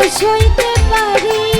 সইতে পারি।